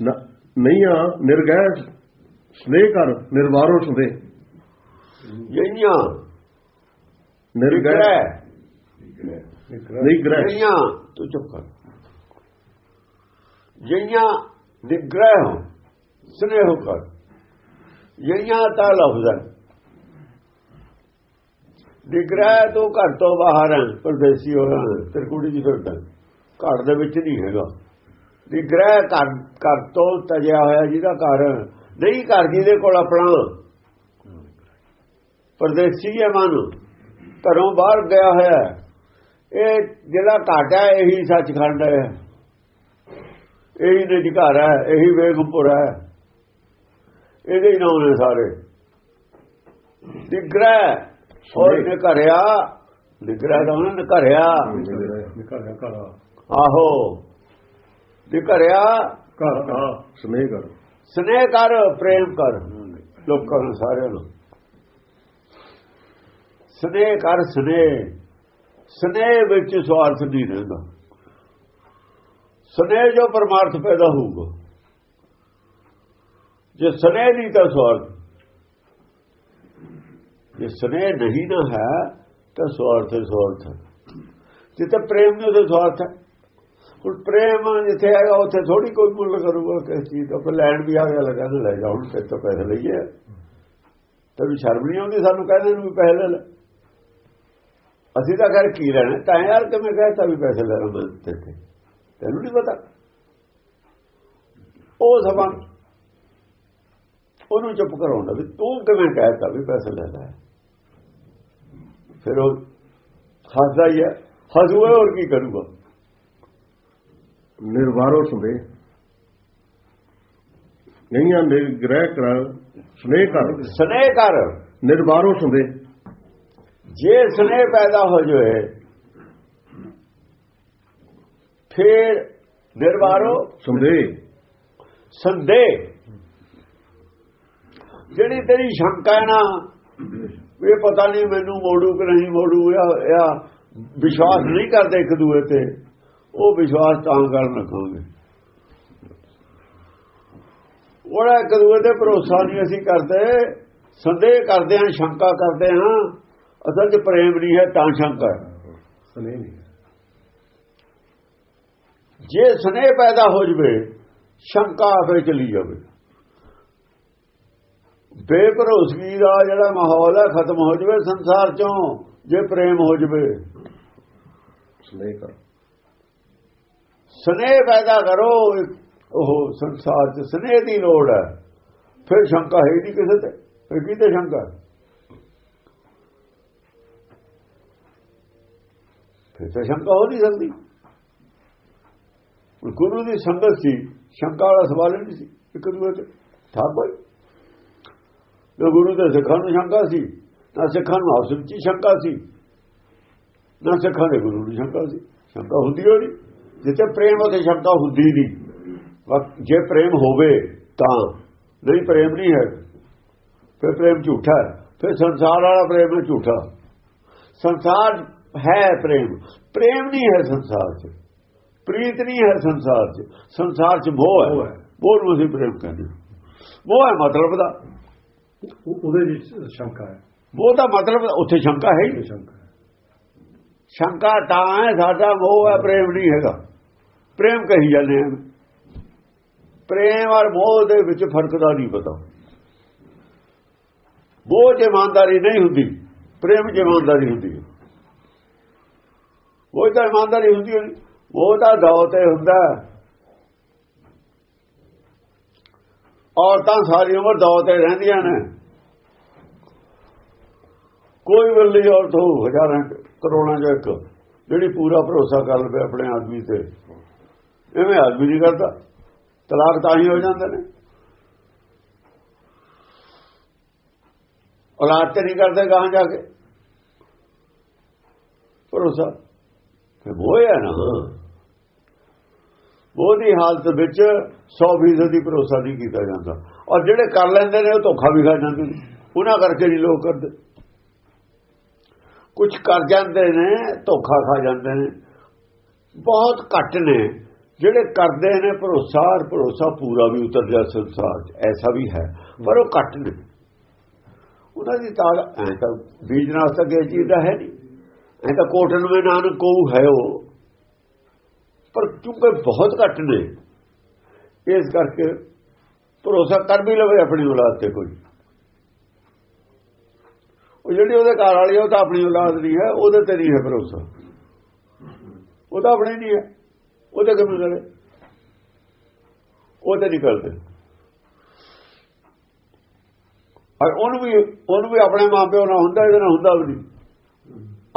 ਨਈਆਂ ਨਿਰਗਹਿ ਸਨੇਹ ਕਰ ਨਿਰਵਾਰੋ ਸੁਦੇ ਜਈਆਂ ਨਿਰਗਹਿ ਨਿਗ੍ਰਹਿ ਜਈਆਂ ਤੂੰ ਚੁੱਪ ਕਰ। ਜਈਆਂ ਨਿਗ੍ਰਹਿ ਹੋ ਸਨੇਹ ਕਰ ਜਈਆਂ ਤਾਂ ਲਫ਼ਜ਼ ਹੈ ਨਿਗ੍ਰਹਿ ਤੋਂ ਘਰ ਤੋਂ ਬਾਹਰ ਹੈ ਪਰਦੇਸੀ ਹੋਇਆ ਤ੍ਰਿਕੁੜੀ ਜੀ ਫਿਰਦਾ ਘਰ ਦੇ ਵਿੱਚ ਨਹੀਂ ਹੈਗਾ। ਨਿਗ੍ਰਹਿ ਘਰ ਘਰ ਤੋਂ ਤਜਿਆ ਹੋਇਆ ਜਿਹਦਾ ਘਰ ਨਹੀਂ ਘਰ ਜਿਹਦੇ ਕੋਲ ਆਪਣਾ ਪਰਦੇਸੀ ਹੈ ਮਨ ਘਰੋਂ ਬਾਹਰ ਗਿਆ ਹੋਇਆ। ਇਹ ਜਿਹੜਾ ਘਾਟਾ ਹੈ ਇਹੀ ਸੱਚਖੰਡ ਹੈ। ਇਹੀ ਨਿਜਘਰ ਹੈ ਇਹੀ ਵੇਗਪੁਰ ਹੈ। ਇਹਦੇ ਹੀ ਨਾਮ ਨੇ ਸਾਰੇ। ਨਿਗ੍ਰਹਿ ਹੋਰ ਨੇ ਘਰਿਆ ਨਿਗ੍ਰਹਿ ਦਾ ਉਹਨਾਂ ਨੇ ਘਰਿਆ। ਨਿਕਲਿਆ ਘਰ ਆਹੋ ਨਿਗਰਿਆ ਘਰ ਆ ਸਨੇਹ ਕਰ ਸਨੇਹ ਕਰ ਪ੍ਰੇਮ ਕਰ ਲੋਕਾਂ ਨੂੰ ਸਾਰਿਆਂ ਨੂੰ। ਸਨੇਹ ਕਰ ਸਨੇਹ। ਸਨੇਹ ਵਿੱਚ ਸਵਾਰਥ ਨਹੀਂ ਰਹਿੰਦਾ। ਸਨੇਹ ਜੋ ਪਰਮਾਰਥ ਪੈਦਾ ਹੋਊਗਾ। ਜੇ ਸਨੇਹ ਨਹੀਂ ਤਾਂ ਸਵਾਰਥ। ਜੇ ਸਨੇਹ ਨਹੀਂ ਨਾ ਹੈ ਤਾਂ ਸਵਾਰਥ ਸਵਾਰਥ ਜਿੱਥੇ ਪ੍ਰੇਮ ਨਹੀਂ ਉੱਥੇ ਸਵਾਰਥ ਹੈ। ਹੁਣ ਪ੍ਰੇਮ ਜਿੱਥੇ ਹੈਗਾ ਉੱਥੇ ਥੋੜੀ ਕੋਈ ਮੁੱਲ ਕਰੂਗਾ ਕਿਸ ਚੀਜ਼ ਦਾ, ਕੋਈ ਲੈਣ ਵੀ ਆ ਗਿਆ, ਲਗਾ ਤੇ ਲੈ ਜਾਓ ਤੇ ਤੋਂ ਪੈਸੇ ਲਈਏ। ਤੇ ਵੀ ਸ਼ਰਮ ਨਹੀਂ ਆਉਂਦੀ ਸਾਨੂੰ ਕਹਿੰਦੇ ਨੂੰ ਵੀ ਪੈਸੇ ਲੈ ਲੈ। ਅਸੀਂ ਤਾਂ ਘਰ ਕੀ ਲੈਣਾ, ਤਾਂ ਯਾਰ ਕਿ ਮੈਂ ਕਹਿੰਦਾ ਵੀ ਪੈਸੇ ਲੈ ਰਹਾ ਤੇ ਤੇ। ਤੈਨੂੰ ਨਹੀਂ ਪਤਾ। ਉਹ ਸਮਾਂ ਉਹਨੂੰ ਚੁੱਪ ਕਰਾਉਂਦਾ ਵੀ ਤੂੰ ਕਿਵੇਂ ਕਹਿਤਾ ਵੀ ਪੈਸੇ ਲੈ ਲੈ। ਫਿਰ ਉਹ ਹੱਸਦਾ ਹੀ ਹੈ ਹੱਸੂਏ ਹੋਰ ਕੀ ਕਰੂਗਾ? ਨਿਰਵਾਰੋ ਸੁਦੇ। ਨਈਆਂ ਨਿਰਗ੍ਰਹਿ ਕਰ ਸਨੇਹ ਕਰ ਸਨੇਹ ਕਰ ਨਿਰਵਾਰੋ ਸੁਦੇ। ਜੇ ਸਨੇਹ ਪੈਦਾ ਹੋ ਜਾਏ ਫਿਰ ਨਿਰਵਾਰੋ ਸੁਦੇ। ਸੰਦੇਹ ਜਿਹੜੀ ਤੇਰੀ ਸ਼ੰਕਾ ਹੈ ਨਾ ਇਹ ਪਤਾ ਨਹੀਂ ਮੈਨੂੰ ਮੋੜੂ ਕਿ ਨਹੀਂ ਮੋੜੂ ਜਾਂ ਵਿਸ਼ਵਾਸ ਨਹੀਂ ਕਰਦੇ ਇੱਕ ਦੂਏ ਤੇ। ਉਹ ਵਿਸ਼ਵਾਸ ਤਾਂ ਕਰਨ ਰੱਖਾਂਗੇ। ਉਹਦਾ ਇੱਕ ਦੂਏ ਤੇ ਭਰੋਸਾ ਨਹੀਂ ਅਸੀਂ ਕਰਦੇ। ਸੰਦੇਹ ਕਰਦੇ ਹਾਂ ਸ਼ੰਕਾ ਕਰਦੇ ਹਾਂ। ਅਸਲ 'ਚ ਪ੍ਰੇਮ ਨਹੀਂ ਹੈ ਤਾਂ ਸ਼ੰਕਾ ਹੈ। ਸਨੇ ਨਹੀਂ ਜੇ ਸਨੇਹ ਪੈਦਾ ਹੋ ਜਵੇ ਸ਼ੰਕਾ ਆਪੇ ਚਲੀ ਜਾਵੇ। ਬੇਭਰੋਸਗੀ ਦਾ ਜਿਹੜਾ ਮਾਹੌਲ ਹੈ ਖਤਮ ਹੋ ਜਵੇ ਸੰਸਾਰ ਚੋਂ ਜੇ ਪ੍ਰੇਮ ਹੋ ਜਵੇ। ਸਨੇਹ ਕਰ। ਸਨੇਹ ਪੈਦਾ ਕਰੋ, ਉਹ ਸੰਸਾਰ 'ਚ ਸਨੇਹ ਦੀ ਲੋੜ ਹੈ। ਫਿਰ ਸ਼ੰਕਾ ਹੈ ਨਹੀਂ ਕਿਸੇ ਤੇ। ਫਿਰ ਕਿਤੇ ਸ਼ੰਕਾ? ਫਿਰ ਤਾਂ ਸ਼ੰਕਾ ਹੋ ਨਹੀਂ ਸਕਦੀ। ਗੁਰੂ ਦੀ ਸੰਗਤ ਸੀ, ਸ਼ੰਕਾ ਵਾਲਾ ਸਵਾਲ ਹੀ ਨਹੀਂ ਸੀ ਇੱਕ ਦੂਜੇ ਤੇ। ਠਾ ਕੋਈ ਨਾ ਗੁਰੂ ਦੇ ਸਿੱਖਾਂ ਨੂੰ ਸ਼ੰਕਾ ਸੀ, ਨਾ ਸਿੱਖਾਂ ਨੂੰ ਆਪਸ ਵਿੱਚ ਹੀ ਸ਼ੰਕਾ ਸੀ। ਨਾ ਸਿੱਖਾਂ ਦੇ ਗੁਰੂ ਨੂੰ ਸ਼ੰਕਾ ਸੀ। ਸ਼ੰਕਾ ਹੁੰਦੀ ਹੋਣੀ। ਜਿੱਥੇ ਪ੍ਰੇਮ ਉਹਦੇ ਸ਼ੰਕਾ ਹੁੰਦੀ ਨਹੀਂ। ਵਕ- ਜੇ ਪ੍ਰੇਮ ਹੋਵੇ ਤਾਂ। ਨਹੀਂ ਪ੍ਰੇਮ ਨਹੀਂ ਹੈ। ਫਿਰ ਪ੍ਰੇਮ ਝੂਠਾ ਹੈ। ਫਿਰ ਸੰਸਾਰ ਵਾਲਾ ਪ੍ਰੇਮ ਝੂਠਾ। ਸੰਸਾਰ ਹੈ ਪ੍ਰੇਮ। ਪ੍ਰੇਮ ਨਹੀਂ ਹੈ ਸੰਸਾਰ 'ਚ। ਪ੍ਰੀਤ ਨਹੀਂ ਹੈ ਸੰਸਾਰ 'ਚ। ਸੰਸਾਰ 'ਚ ਮੋਹ ਹੈ। ਮੋਹ ਨੂੰ ਅਸੀਂ ਪ੍ਰੇਮ ਕਹਿੰਦੇ। ਮੋਹ ਹੈ ਮਤਲਬ ਦਾ। ਉਹ- ਉਹਦੇ ਵਿੱਚ ਸ਼ੰਕਾ ਹੈ। ਮੋਹ ਦਾ ਮਤਲਬ ਉੱਥੇ ਸ਼ੰਕਾ ਹੈ ਹੀ। ਸ਼ੰਕਾ ਸ਼ੰਕਾ ਤਾਂ ਹੈ ਸਾਡਾ ਮੋਹ ਹੈ ਪ੍ਰੇਮ ਨਹੀਂ ਹੈਗਾ। ਪ੍ਰੇਮ ਕਹੀ ਜਾਂਦੇ ਆ ਪ੍ਰੇਮ ਔਰ ਮੋਹ ਦੇ ਵਿੱਚ ਫ਼ਰਕ ਦਾ ਨਹੀਂ ਪਤਾ। ਮੋਹ 'ਚ ਇਮਾਨਦਾਰੀ ਨਹੀਂ ਹੁੰਦੀ, ਪ੍ਰੇਮ 'ਚ ਇਮਾਨਦਾਰੀ ਹੁੰਦੀ ਹੈ। ਉਹ ਤਾਂ ਇਮਾਨਦਾਰੀ ਹੁੰਦੀ ਨਹੀਂ ਉਹ ਤਾਂ ਦੌ ਤੇ ਹੁੰਦਾ ਔਰਤਾਂ ਸਾਰੀ ਉਮਰ ਦੌ ਤੇ ਰਹਿੰਦੀਆਂ ਨੇ। ਕੋਈ ਵੱਲੀ ਔਰਤ ਹੋ ਹਜ਼ਾਰਾਂ ਕਰੋੜਾਂ ਚੋਂ ਇੱਕ, ਜਿਹੜੀ ਪੂਰਾ ਭਰੋਸਾ ਕਰ ਲਵੇ ਆਪਣੇ ਆਦਮੀ ਤੇ। ਐਵੇਂ ਆਦਮੀ ਨਹੀਂ ਕਰਦਾ। ਤਲਾਕ ਤਾਂ ਹੀ ਹੋ ਜਾਂਦੇ ਨੇ। ਔਲਾਦ ਤੇ ਨਹੀਂ ਕਰਦੇ ਗਾਂ ਜਾ ਕੇ। ਭਰੋਸਾ। ਤੇ ਉਹ ਨਾ। ਉਹਦੀ ਹਾਲਤ ਵਿੱਚ 100% ਦੀ ਭਰੋਸਾ ਨਹੀਂ ਕੀਤਾ ਜਾਂਦਾ। ਔਰ ਜਿਹੜੇ ਕਰ ਲੈਂਦੇ ਨੇ, ਉਹ ਧੋਖਾ ਵੀ ਖਾ ਜਾਂਦੇ ਨੇ। ਉਹਨਾਂ ਕਰਕੇ ਨਹੀਂ ਲੋਕ ਕਰਦੇ। ਕੁਝ ਕਰ ਜਾਂਦੇ ਨੇ, ਧੋਖਾ ਖਾ ਜਾਂਦੇ ਨੇ। ਬਹੁਤ ਘੱਟ ਨੇ। ਜਿਹੜੇ ਕਰਦੇ ਨੇ, ਭਰੋਸਾ ਭਰੋਸਾ ਪੂਰਾ ਵੀ ਉਤਰ ਜਾ ਸੰਸਾਰ 'ਚ। ਐਸਾ ਵੀ ਹੈ, ਪਰ ਉਹ ਘੱਟ ਨੇ। ਉਹਨਾਂ ਦੀ ਤਾਲ, ਐ ਤਾਂ ਬੀਜ ਨਾਸ ਤਾਂ ਕਿਸੇ ਚੀਜ਼ ਦਾ ਹੈ ਨਹੀਂ। ਐ ਤਾਂ ਕੋਟਨ ਵਿੱਚ ਨਾਨਕ ਕੋ ਹੈ ਉਹ। ਪਰ ਕਿਉਂਕਿ ਬਹੁਤ ਘੱਟ ਨੇ, ਇਸ ਕਰਕੇ ਭਰੋਸਾ ਕਰ ਵੀ ਲਵੇ ਆਪਣੀ ਔਲਾਦ ਤੇ ਕੋਈ। ਉਹ ਜਿਹੜੀ ਉਹਦੇ ਘਰ ਵਾਲੀ ਉਹ ਤਾਂ ਆਪਣੀ ਔਲਾਦ ਨਹੀਂ ਹੈ, ਉਹਦੇ ਤੇ ਨਹੀਂ ਹੈ ਭਰੋਸਾ। ਉਹ ਤਾਂ ਆਪਣੀ ਨਹੀਂ ਹੈ। ਉਹ ਤਾਂ ਕਿਵੇਂ ਕਰੇ। ਉਹ ਤਾਂ ਨਹੀਂ ਕਰਦੇ। ਔਰ ਉਹਨੂੰ ਵੀ ਉਹਨੂੰ ਵੀ ਆਪਣੇ ਮਾਪਿਓ ਨਾਲ ਹੁੰਦਾ, ਇਹਦੇ ਨਾਲ ਹੁੰਦਾ ਵੀ ਨਹੀਂ।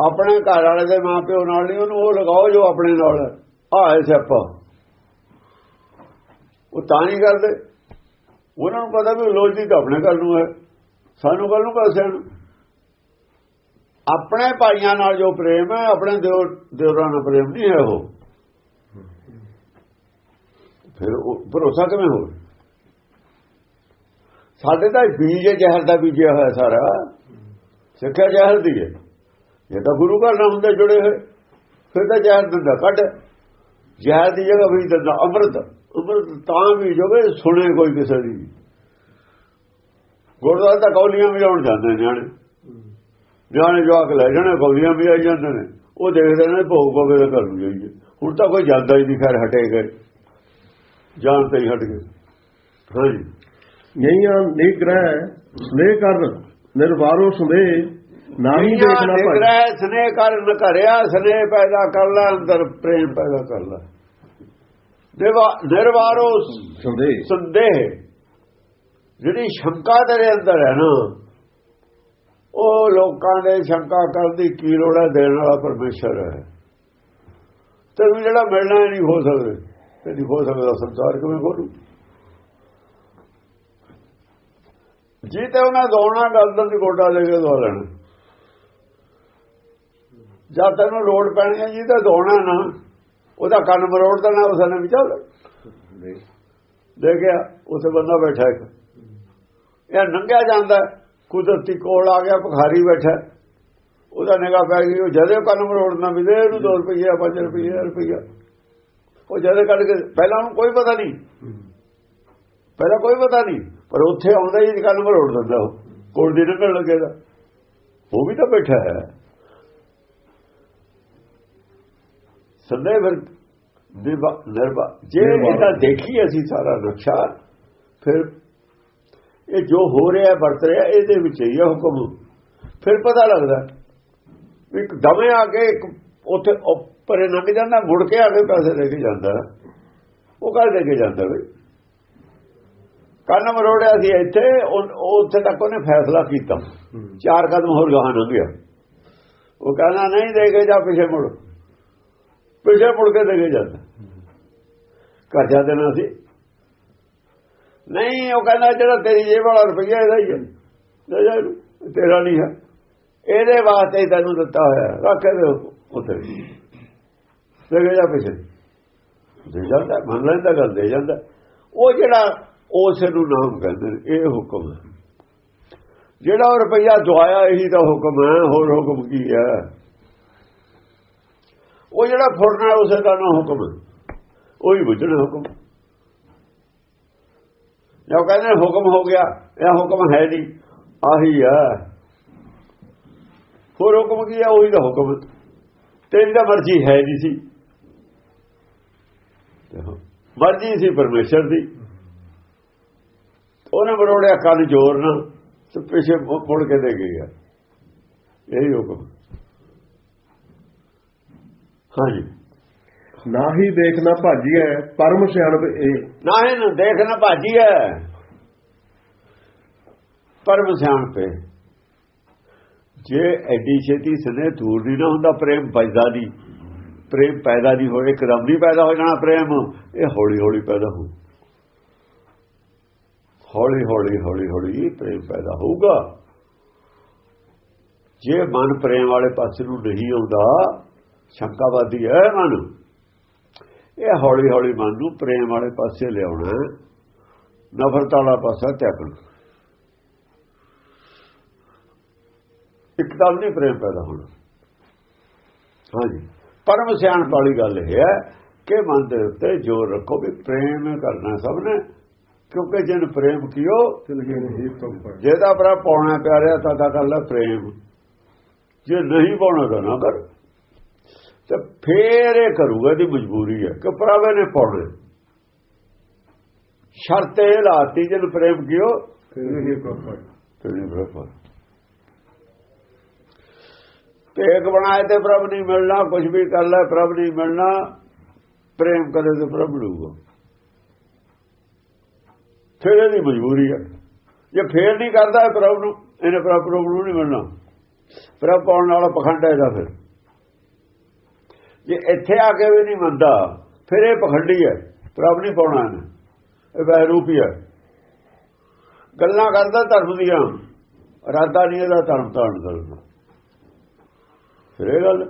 ਆਪਣੇ ਘਰ ਵਾਲੇ ਦੇ ਮਾਪਿਓ ਨਾਲ ਨਹੀਂ, ਉਹਨੂੰ ਉਹ ਲਗਾਓ ਜੋ ਆਪਣੇ ਨਾਲ ਆਏ ਆਹ ਸਿਆਪਾ। ਉਹ ਤਾਂ ਨਹੀਂ ਕਰਦੇ। ਉਹਨਾਂ ਨੂੰ ਪਤਾ ਵੀ ਲੋਜੀ ਤਾਂ ਆਪਣੇ ਘਰ ਨੂੰ ਹੈ। ਸਾਨੂੰ ਗੱਲ ਨੂੰ ਪਾਸਿਆਂ ਨੂੰ ਆਪਣੇ ਭਾਈਆਂ ਨਾਲ ਜੋ ਪ੍ਰੇਮ ਹੈ, ਆਪਣੇ ਦਿਓ ਦਿਓਰਾਂ ਨਾਲ ਪ੍ਰੇਮ ਨਹੀਂ ਹੈ ਉਹ। ਫਿਰ ਉਹ ਭਰੋਸਾ ਕਿਵੇਂ ਹੋਵੇ? ਸਾਡੇ ਤਾਂ ਬੀਜ ਜ਼ਹਿਰ ਦਾ ਬੀਜਿਆ ਹੋਇਆ ਸਾਰਾ। ਸਿੱਖਿਆ ਜ਼ਹਿਰ ਦੀ ਹੈ। ਜੇ ਤਾਂ ਗੁਰੂ ਘਰ ਨਾਲ ਹੁੰਦੇ ਜੁੜੇ ਹੋਏ। ਫਿਰ ਤਾਂ ਜ਼ਹਿਰ ਦਿੰਦਾ, ਕੱਢ। ਜ਼ਹਿਰ ਦੀ ਜਗ੍ਹਾ ਵੀ ਦਿੰਦਾ, ਅੰਮ੍ਰਿਤ। ਅੰਮ੍ਰਿਤ ਤਾਂ ਵੀ ਜੋਗੇ ਸੁਣੇ ਕੋਈ ਕਿਸੇ ਦੀ ਗੁਰਦੁਆਰਾ ਤਾਂ ਕੌਲੀਆਂ ਵੀ ਲਾਉਣ ਜਾਂਦੇ ਨੇ ਨਿਆਣੇ। ਨਿਆਣੇ ਜਵਾਕ ਲੈ ਜਾਣੇ, ਕੌਲੀਆਂ ਵੀ ਆਈ ਜਾਂਦੇ ਨੇ। ਉਹ ਦੇਖਦੇ ਨੇ ਭੋਗ ਪਵੇ ਤਾਂ ਘਰ ਨੂੰ ਜਾਈਏ। ਹੁਣ ਤਾਂ ਕੋਈ ਜਾਂਦਾ ਹੀ ਨਹੀਂ, ਖੈਰ ਹਟੇ ਗਏ। ਜਾਣ ਤੇ ਹੀ ਹਟ ਗਏ ਹਾਂਜੀ। ਯਈਆਂ ਨਿਗ੍ਰਹਿ ਸਨੇਹ ਕਰਨ ਨਿਰਵਾਰੋ ਸੰਦੇਹ ਨਾਹੀ ਦੇਖਣਾ ਭਾਈ। ਨਿਗ੍ਰਹਿ ਸਨੇਹ ਕਰ ਨ ਕਰਿਆ ਸਨੇਹ ਪੈਦਾ ਕਰ ਲੈ ਅੰਦਰ ਪ੍ਰੇਮ ਪੈਦਾ ਕਰ ਲੈ। ਦੇਵਾ ਨਿਰਵਾਰੋ ਸੰਦੇਹ। ਸੰਦੇਹ। ਜਿਹੜੀ ਸ਼ੰਕਾ ਤੇਰੇ ਅੰਦਰ ਹੈ ਨਾ ਉਹ ਲੋਕਾਂ ਦੇ ਸ਼ੰਕਾ ਕਰਨ ਦੀ ਕੀ ਲੋੜ ਹੈ? ਦੇਣ ਵਾਲਾ ਪਰਮੇਸ਼ਰ ਹੈ। ਤੇ ਵੀ ਜਿਹੜਾ ਮਿਲਣਾ ਹੀ ਨਹੀਂ ਹੋ ਸਕਦੇ। ਤੇ ਨਹੀਂ ਹੋ ਸਕਦਾ ਸੰਸਾਰ ਕਿਵੇਂ ਖੋਲੂ? ਜੀ ਤੇ ਉਹਨਾਂ ਦੋਣਾ ਗਲਦਨ ਦੀ ਗੋਡਾ ਦੇ ਕੇ ਦੋ ਲੈਣਾ। ਜਦ ਤੈਨੂੰ ਲੋੜ ਪੈਣੀ ਹੈ ਜੀ ਤਾਂ ਦੋਣਾ ਨਾ। ਉਹਦਾ ਕੰਨ ਮਰੋੜ ਦੇਣਾ ਉਸ ਨੇ ਵੀ ਚੱਲ। ਦੇਖਿਆ ਉੱਥੇ ਬੰਦਾ ਬੈਠਾ ਇੱਕ। ਇਹ ਨੰਗਿਆ ਜਾਂਦਾ ਕੁਦਰਤੀ ਕੋਲ ਆ ਗਿਆ ਭਖਾਰੀ ਬੈਠਾ। ਉਹਦਾ ਨਿਗਾਹ ਪੈ ਗਈ ਉਹ ਜਦੇ ਕੰਨ ਮਰੋੜਨਾ ਵੀ ਦੇ ਇਹਨੂੰ 2 ਰੁਪਏ 5 ਰੁਪਏ ਰੁਪਈਆ। ਉਹ ਜਦੇ ਕੱਢ ਕੇ ਪਹਿਲਾਂ ਉਹਨੂੰ ਕੋਈ ਪਤਾ ਨਹੀਂ। ਪਹਿਲਾਂ ਕੋਈ ਪਤਾ ਨਹੀਂ ਪਰ ਉੱਥੇ ਆਉਂਦਾ ਹੀ ਕੰਨ ਮਰੋੜ ਦਿੰਦਾ ਉਹ। ਕੋਲ ਦੀ ਨਿਕਲ ਲੱਗੇਗਾ ਉਹ ਵੀ ਤਾਂ ਬੈਠਾ ਹੈ। ਸੰਦੇ ਫਿਰ ਨਿਰਭਾ ਜੇ ਇਹਦਾ ਦੇਖੀ ਅਸੀਂ ਸਾਰਾ ਨਕਸ਼ਾ ਫਿਰ ਇਹ ਜੋ ਹੋ ਰਿਹਾ ਵਰਤ ਰਿਹਾ ਇਹਦੇ ਵਿੱਚ ਹੀ ਹੈ ਹੁਕਮ। ਫਿਰ ਪਤਾ ਲੱਗਦਾ ਇੱਕ ਦਮੇ ਆ ਕੇ ਇੱਕ ਉੱਥੇ ਉੱਪਰ ਲੰਘ ਜਾਂਦਾ ਮੁੜ ਕੇ ਆ ਕੇ ਪੈਸੇ ਲੈ ਕੇ ਜਾਂਦਾ। ਉਹ ਕੱਲ ਦੇ ਕੇ ਜਾਂਦਾ ਬਈ? ਕੰਨ ਮਰੋੜਿਆ ਸੀ ਇੱਥੇ ਉਹ ਉੱਥੇ ਤੱਕ ਉਹਨੇ ਫੈਸਲਾ ਕੀਤਾ। ਚਾਰ ਕਦਮ ਹੋਰ ਗਾਹਾਂ ਗਿਆ। ਉਹ ਕਹਿੰਦਾ ਨਹੀਂ ਦੇ ਕੇ ਜਾ ਪਿੱਛੇ ਮੁੜ। ਪਿੱਛੇ ਮੁੜ ਕੇ ਦੇ ਕੇ ਜਾਂਦਾ। ਘਰ ਜਾ ਦੇਣਾ ਸੀ। ਨਹੀਂ ਉਹ ਕਹਿੰਦਾ ਜਿਹੜਾ ਤੇਰੀ ਜੇਬ ਵਾਲਾ ਰੁਪਈਆ ਇਹਦਾ ਹੀ ਹੈ। ਲੈ ਜਾ ਤੇਰਾ ਨਹੀਂ ਹੈ। ਇਹਦੇ ਵਾਸਤੇ ਤੈਨੂੰ ਦਿੱਤਾ ਹੋਇਆ ਰੱਖ ਦੇ ਉੱਥੇ ਲੈ ਕੇ ਜਾ ਪਿੱਛੇ। ਦੇ ਜਾਂਦਾ, ਮੰਨ ਲੈਂਦਾ, ਗੱਲ ਦੇ ਜਾਂਦਾ। ਉਹ ਜਿਹੜਾ ਉਸ ਨੂੰ ਨਾਮ ਕਹਿੰਦੇ ਨੇ, ਇਹ ਹੁਕਮ ਹੈ। ਜਿਹੜਾ ਉਹ ਰੁਪਈਆ ਦਵਾਇਆ ਇਹੀ ਤਾਂ ਹੁਕਮ ਹੈ, ਹੋਰ ਹੁਕਮ ਕੀ ਹੈ? ਉਹ ਜਿਹੜਾ ਫੁਰਨਾ ਉਸੇ ਦਾ ਨਾ ਹੁਕਮ ਉਹੀ ਬੁੱਝਣਾ ਹੁਕਮ। ਜੋ ਕਹਿੰਦੇ ਨੇ, ਹੁਕਮ ਹੋ ਗਿਆ। ਇਹ ਹੁਕਮ ਹੈ ਨਹੀਂ, ਆਹੀ ਹੈ। ਹੋਰ ਹੁਕਮ ਕੀ ਹੈ? ਉਹੀ ਦਾ ਹੁਕਮ ਹੈ। ਤੇਰੀ ਤਾਂ ਮਰਜ਼ੀ ਹੈ ਨਹੀਂ ਸੀ। ਮਰਜ਼ੀ ਸੀ ਪਰਮੇਸ਼ਰ ਦੀ। ਉਹਨੇ ਬਰੋੜਿਆ ਕੰਨ ਜੋਰ ਨਾ ਤੇ ਪਿੱਛੇ ਮੁੜ ਕੇ ਦੇ ਗਿਆ। ਇਹੀ ਹੁਕਮ। ਹਾਂਜੀ। ਨਾਹੀ ਦੇਖਣਾ ਭਾਜੀਐ ਪਰਮ ਸਿਆਣਪ ਇਹ। ਨਾ ਇਹਨੂੰ ਦੇਖ ਨਾ ਭਾਜੀ ਹੈ। ਪਰਮ ਸਿਆਣ ਪੇ ਜੇ ਐਡੀ ਛੇਤੀ ਸਨੇ ਦੂਰ ਨਹੀਂ ਨਾ ਹੁੰਦਾ ਪ੍ਰੇਮ ਪੈਦਾ ਨਹੀਂ। ਪ੍ਰੇਮ ਪੈਦਾ ਨਹੀਂ ਹੋਏ ਇੱਕਦਮ ਨਹੀਂ ਪੈਦਾ ਹੋ ਜਾਣਾ ਪ੍ਰੇਮ, ਇਹ ਹੌਲੀ ਹੌਲੀ ਪੈਦਾ ਹੋ ਹੌਲੀ ਹੌਲੀ ਹੌਲੀ ਹੌਲੀ ਪ੍ਰੇਮ ਪੈਦਾ ਹੋਊਗਾ। ਜੇ ਮਨ ਪ੍ਰੇਮ ਵਾਲੇ ਪਾਸੇ ਨੂੰ ਨਹੀਂ ਆਉਂਦਾ, ਸ਼ੰਕਾਵਾਦੀ ਹੈ ਮਨ। ਇਹ ਹੌਲੀ ਹੌਲੀ ਮਨ ਨੂੰ ਪ੍ਰੇਮ ਵਾਲੇ ਪਾਸੇ ਲਿਆਉਣਾ ਨਫ਼ਰਤ ਵਾਲਾ ਪਾਸਾ ਤਿਆਗਣਾ। ਇੱਕਦਮ ਨਹੀਂ ਪ੍ਰੇਮ ਪੈਦਾ ਹੋਣਾ। ਹਾਂਜੀ। ਪਰਮ ਸਿਆਣਪ ਵਾਲੀ ਗੱਲ ਇਹ ਹੈ ਕੇ ਮਨ ਦੇ ਉੱਤੇ ਜੋਰ ਰੱਖੋ ਵੀ ਪ੍ਰੇਮ ਕਰਨਾ ਸਭ ਨੇ ਕਿਉਂਕਿ ਜਿਨ ਪ੍ਰੇਮ ਕੀਓ ਜਿਹਦਾ ਭਰਾ ਪਾਉਣਾ ਪਿਆਰਿਆ ਤਾਂ ਤਾਂ ਕਰ ਲੈ ਪ੍ਰੇਮ। ਜੇ ਨਹੀਂ ਪਾਉਣਾ ਤਾਂ ਨਾ ਕਰ। ਤੇ ਫੇਰ ਇਹ ਕਰੂਗਾ ਦੀ ਮਜਬੂਰੀ ਹੈ ਕਿ ਭਰਾਵੇ ਨੇ ਪਾਉਣਾ ਸ਼ਰਤ ਇਹ ਲਾਤੀ ਜਿਨ ਪ੍ਰੇਮ ਕੀਓ ਤਿਲ ਨਹੀਂ ਤੁਮ ਪਰ ਤੇਰੀ ਬਰਫਰ ਟੇਕ ਬਣਾਏ ਤੇ ਪ੍ਰਭ ਨਹੀਂ ਮਿਲਣਾ ਕੁਝ ਵੀ ਕਰ ਲੈ, ਪ੍ਰਭ ਨਹੀਂ ਮਿਲਣਾ, ਪ੍ਰੇਮ ਕਰੇ ਤੇ ਪ੍ਰਭ ਮਿਲੂਗਾ। ਫਿਰ ਇਹਦੀ ਮਜਬੂਰੀ ਹੈ ਜੇ ਫੇਰ ਨਹੀਂ ਕਰਦਾ ਇਹ ਪ੍ਰਭ ਨੂੰ, ਇਹਨੇ ਪ੍ਰਭ ਪ੍ਰਭ ਨੂੰ ਨਹੀਂ ਮਿਲਣਾ। ਪ੍ਰਭ ਪਾਉਣ ਵਾਲਾ ਪਖੰਡ ਹੈ ਇਹਦਾ ਫਿਰ। ਜੇ ਇੱਥੇ ਆ ਕੇ ਵੀ ਨਹੀਂ ਮੰਨਦਾ, ਫਿਰ ਇਹ ਪਖੰਡੀ ਹੈ। ਪ੍ਰਭ ਨਹੀਂ ਪਾਉਣਾ ਇਹਨੇ। ਇਹ ਵੈਰੂਪੀ ਹੈ। ਗੱਲਾਂ ਕਰਦਾ ਧਰਮ ਦੀਆਂ। ਇਰਾਦਾ ਨਹੀਂ ਇਹਦਾ ਧਰਮ ਧਾਰਨ ਕਰਨਾ। ਫਿਰ ਇਹ ਗੱਲ